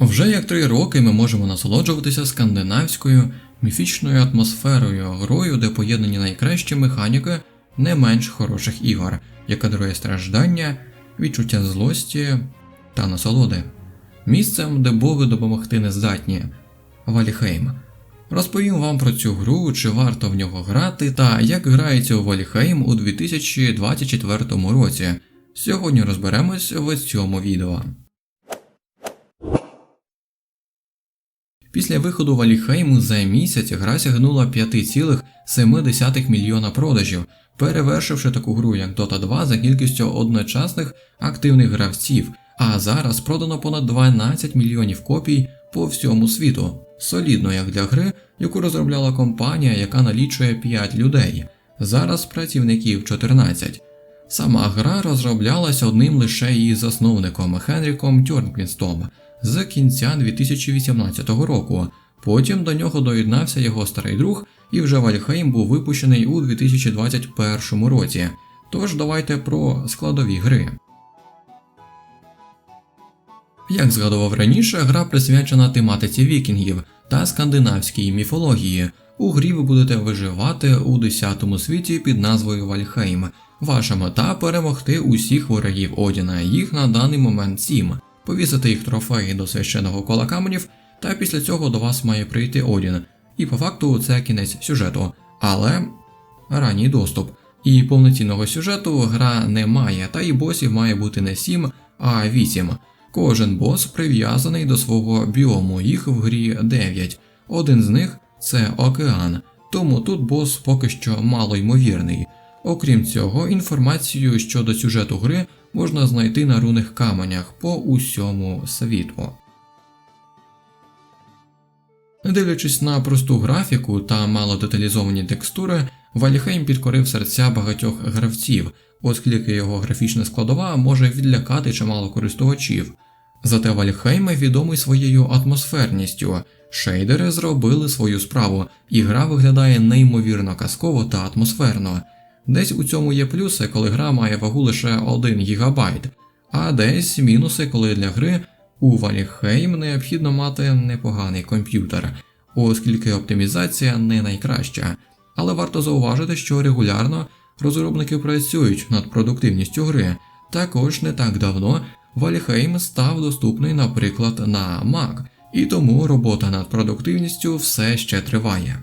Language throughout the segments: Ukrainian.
Вже як три роки ми можемо насолоджуватися скандинавською міфічною атмосферою, грою, де поєднані найкращі механіки не менш хороших ігор, яка дарує страждання, відчуття злості та насолоди. Місцем, де боги допомогти не здатні Валіхейм. Розповім вам про цю гру, чи варто в нього грати, та як грається у Валіхейм у 2024 році. Сьогодні розберемось в цьому відео. Після виходу Валіхейму за місяць гра сягнула 5,7 мільйона продажів, перевершивши таку гру як Dota 2 за кількістю одночасних активних гравців, а зараз продано понад 12 мільйонів копій по всьому світу. Солідно як для гри, яку розробляла компанія, яка налічує 5 людей. Зараз працівників 14. Сама гра розроблялася одним лише її засновником Хенріком Тьорнквістом з кінця 2018 року. Потім до нього доєднався його старий друг, і вже Вальхейм був випущений у 2021 році. Тож давайте про складові гри. Як згадував раніше, гра присвячена тематиці вікінгів та скандинавській міфології. У грі ви будете виживати у 10 світі під назвою Вальхейм. Ваша мета перемогти усіх ворогів Одіна, їх на даний момент 7, повісити їх трофеї до священного кола каменів, та після цього до вас має прийти Одін. І по факту це кінець сюжету, але ранній доступ. І повноцінного сюжету гра не має, та і босів має бути не 7, а 8. Кожен бос прив'язаний до свого біому, їх в грі 9. Один з них це океан, тому тут бос поки що мало ймовірний. Окрім цього, інформацію щодо сюжету гри можна знайти на рунних каменях по усьому світу. Не дивлячись на просту графіку та мало деталізовані текстури, Вальхейм підкорив серця багатьох гравців, оскільки його графічна складова може відлякати чимало користувачів. Зате Вальхейм відомий своєю атмосферністю. Шейдери зробили свою справу, і гра виглядає неймовірно казково та атмосферно. Десь у цьому є плюси, коли гра має вагу лише 1 ГБ, а десь мінуси, коли для гри у Вальхейм необхідно мати непоганий комп'ютер, оскільки оптимізація не найкраща. Але варто зауважити, що регулярно розробники працюють над продуктивністю гри. Також не так давно Вальхейм став доступний, наприклад, на Mac, і тому робота над продуктивністю все ще триває.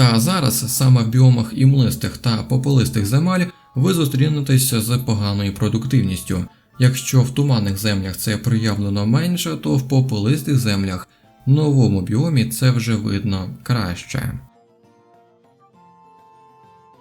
Та зараз саме в біомах імлистих та попелистих земель ви зустрінетеся з поганою продуктивністю. Якщо в туманних землях це проявлено менше, то в попелистих землях новому біомі це вже видно краще.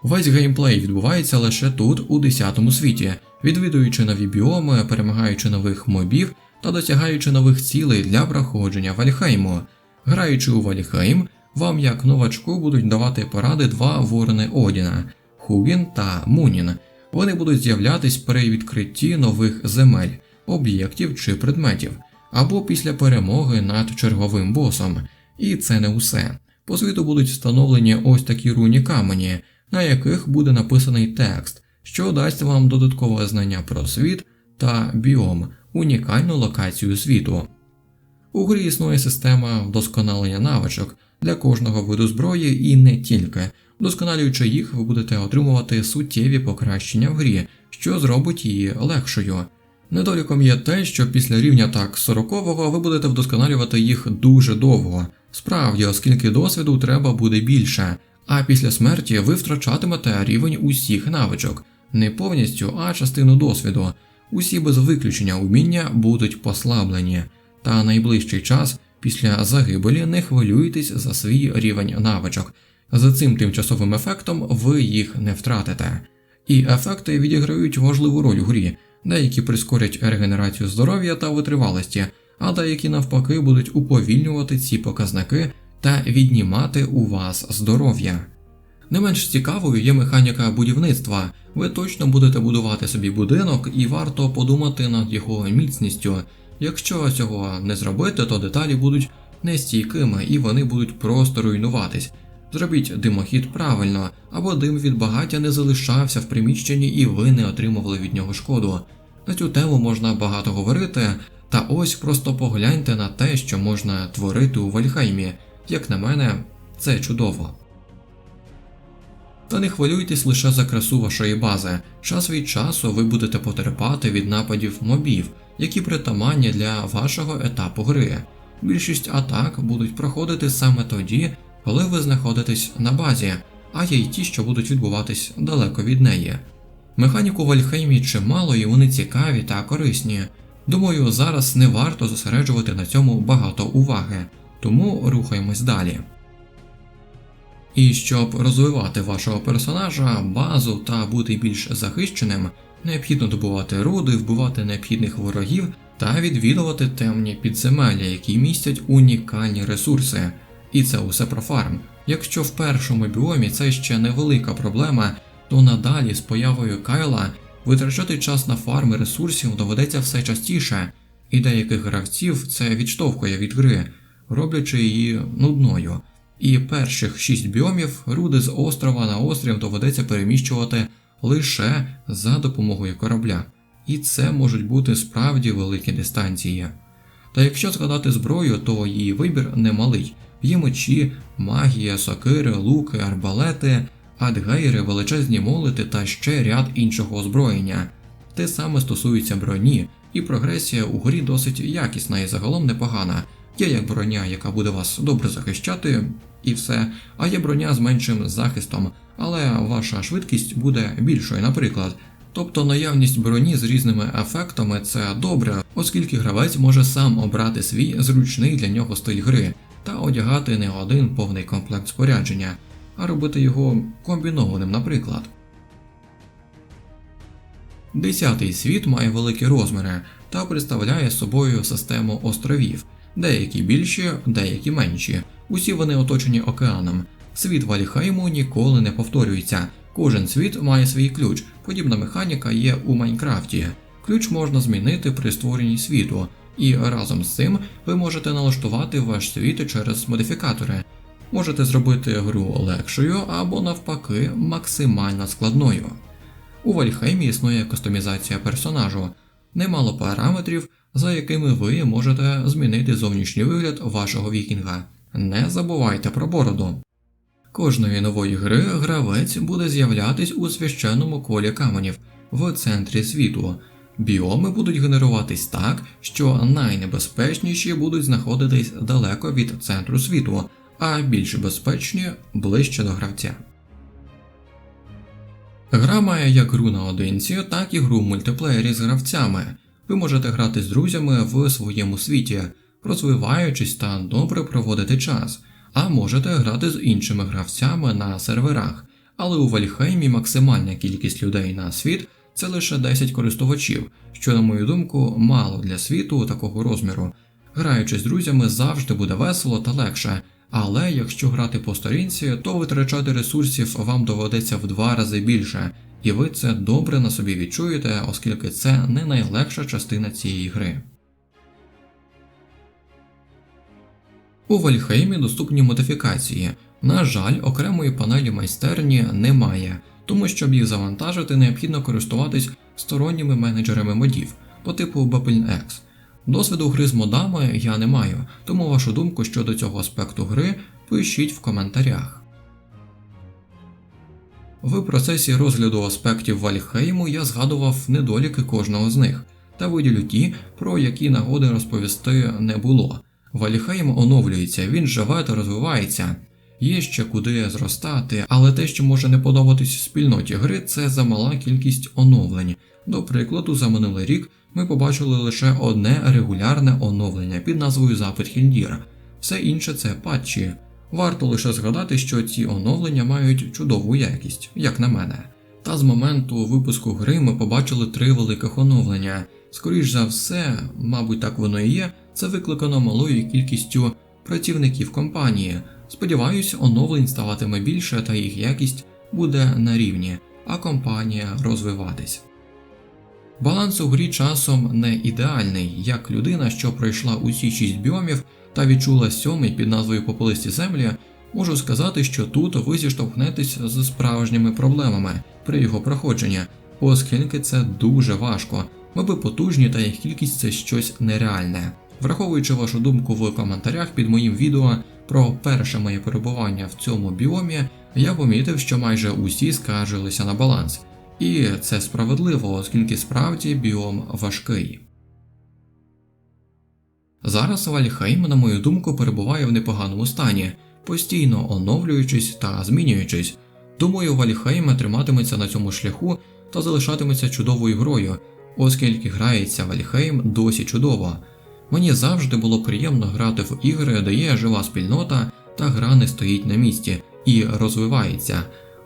Весь геймплей відбувається лише тут, у 10 світі, відвідуючи нові біоми, перемагаючи нових мобів та досягаючи нових цілей для проходження Вальхейму. Граючи у Вальхейм, вам як новачку будуть давати поради два ворони Одіна Хугін та Мунін. Вони будуть з'являтись при відкритті нових земель, об'єктів чи предметів, або після перемоги над черговим босом. І це не усе. По світу будуть встановлені ось такі руні камені, на яких буде написаний текст, що дасть вам додаткове знання про світ та біом, унікальну локацію світу. У грі існує система вдосконалення навичок для кожного виду зброї і не тільки. Вдосконалюючи їх, ви будете отримувати суттєві покращення в грі, що зробить її легшою. Недоліком є те, що після рівня так 40-го ви будете вдосконалювати їх дуже довго, справді, оскільки досвіду треба буде більше, а після смерті ви втрачатимете рівень усіх навичок, не повністю, а частину досвіду. Усі без виключення уміння будуть послаблені, та найближчий час після загибелі не хвилюйтесь за свій рівень навичок. За цим тимчасовим ефектом ви їх не втратите. І ефекти відіграють важливу роль у грі, деякі прискорять регенерацію здоров'я та витривалості, а деякі навпаки будуть уповільнювати ці показники та віднімати у вас здоров'я. Не менш цікавою є механіка будівництва. Ви точно будете будувати собі будинок і варто подумати над його міцністю. Якщо цього не зробити, то деталі будуть нестійкими і вони будуть просто руйнуватись. Зробіть димохід правильно, або дим від багаття не залишався в приміщенні і ви не отримували від нього шкоду. На цю тему можна багато говорити, Та ось просто погляньте на те, що можна творити у Вальхаймі. Як на мене, це чудово. Та не хвилюйтесь лише за красу вашої бази. Час від часу ви будете потерпати від нападів мобів, які притаманні для вашого етапу гри. Більшість атак будуть проходити саме тоді, коли ви знаходитесь на базі, а є й ті, що будуть відбуватись далеко від неї. Механіку в Альхеймі чимало і вони цікаві та корисні. Думаю, зараз не варто зосереджувати на цьому багато уваги, тому рухаємось далі. І щоб розвивати вашого персонажа, базу та бути більш захищеним, необхідно добувати руди, вбивати необхідних ворогів та відвідувати темні підземелля, які містять унікальні ресурси. І це усе про фарм. Якщо в першому біомі це ще невелика проблема, то надалі з появою Кайла витрачати час на фарми ресурсів доведеться все частіше, і деяких гравців це відштовхує від гри, роблячи її нудною. І перших шість біомів руди з острова на острів доведеться переміщувати лише за допомогою корабля, і це можуть бути справді великі дистанції. Та якщо згадати зброю, то її вибір немалий. Є мечі, магія, сокири, луки, арбалети, адгейри, величезні молити та ще ряд іншого озброєння. Те саме стосується броні, і прогресія у грі досить якісна і загалом непогана. Є як броня, яка буде вас добре захищати, і все, а є броня з меншим захистом, але ваша швидкість буде більшою, наприклад. Тобто наявність броні з різними ефектами це добре, оскільки гравець може сам обрати свій зручний для нього стиль гри та одягати не один повний комплект спорядження, а робити його комбінованим, наприклад. Десятий світ має великі розміри та представляє собою систему островів, деякі більші, деякі менші. Усі вони оточені океаном. Світ Валіхайму ніколи не повторюється. Кожен світ має свій ключ. Подібна механіка є у Майнкрафті. Ключ можна змінити при створенні світу, і разом з цим ви можете налаштувати ваш світ через модифікатори. Можете зробити гру легшою або навпаки максимально складною. У Вальхеймі існує кастомізація персонажу, немало параметрів, за якими ви можете змінити зовнішній вигляд вашого вікінга. Не забувайте про бороду. Кожної нової гри гравець буде з'являтись у священному колі каменів в центрі світу. Біоми будуть генеруватись так, що найнебезпечніші будуть знаходитись далеко від центру світу, а більш безпечні ближче до гравця. Гра має як гру наодинці, так і гру в мультиплеєрі з гравцями. Ви можете грати з друзями в своєму світі, розвиваючись та добре проводити час, а можете грати з іншими гравцями на серверах. Але у Вальхеймі максимальна кількість людей на світ це лише 10 користувачів, що, на мою думку, мало для світу такого розміру. Граючи з друзями завжди буде весело та легше, але якщо грати по сторінці, то витрачати ресурсів вам доведеться в два рази більше, і ви це добре на собі відчуєте, оскільки це не найлегша частина цієї гри. У Вальхеймі доступні модифікації. На жаль, окремої панелі майстерні немає, тому щоб їх завантажити, необхідно користуватись сторонніми менеджерами модів по типу BappleX. Досвіду гри з модами я не маю, тому вашу думку щодо цього аспекту гри пишіть в коментарях. В процесі розгляду аспектів Вальхейму я згадував недоліки кожного з них та виділю ті, про які нагоди розповісти не було. Вальхейм оновлюється, він живе та розвивається. Є ще куди зростати, але те, що може не подобатись спільноті гри, це замала кількість оновлень. До прикладу, за минулий рік ми побачили лише одне регулярне оновлення під назвою Запит Хільдір, все інше це патчі. Варто лише згадати, що ці оновлення мають чудову якість, як на мене. Та з моменту випуску гри ми побачили три великих оновлення. Скоріш за все, мабуть, так воно і є, це викликано малою кількістю працівників компанії. Сподіваюся, оновлень ставатиме більше та їх якість буде на рівні, а компанія розвиватись. Баланс у грі часом не ідеальний, як людина, що пройшла усі шість біомів та відчула сьомий під назвою Попелисті землі, можу сказати, що тут ви зіштовхнетесь з справжніми проблемами при його проходженні, оскільки це дуже важко, Моби потужні та їх кількість це щось нереальне. Враховуючи вашу думку в коментарях під моїм відео про перше моє перебування в цьому біомі, я помітив, що майже усі скаржилися на баланс. І це справедливо, оскільки справді біом важкий. Зараз Вальхейм, на мою думку, перебуває в непоганому стані, постійно оновлюючись та змінюючись. Думаю, Вальхейм триматиметься на цьому шляху та залишатиметься чудовою грою, оскільки грається Вальхейм досі чудово. Мені завжди було приємно грати в ігри, де є жива спільнота та гра не стоїть на місці і розвивається.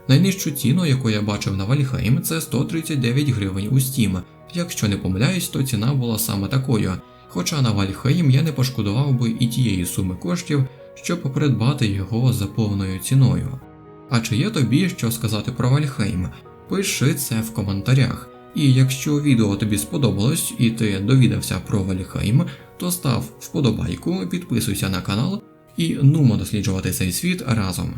Найнижчу ціну, яку я бачив на Вальхейм, це 139 гривень у Steam. Якщо не помиляюсь, то ціна була саме такою. Хоча на Вальхейм я не пошкодував би і тієї суми коштів, щоб придбати його за повною ціною. А чи є тобі що сказати про Вальхейм? Пиши це в коментарях. І якщо відео тобі сподобалось і ти довідався про Вальхейм, то став вподобайку, підписуйся на канал і нумо досліджувати цей світ разом.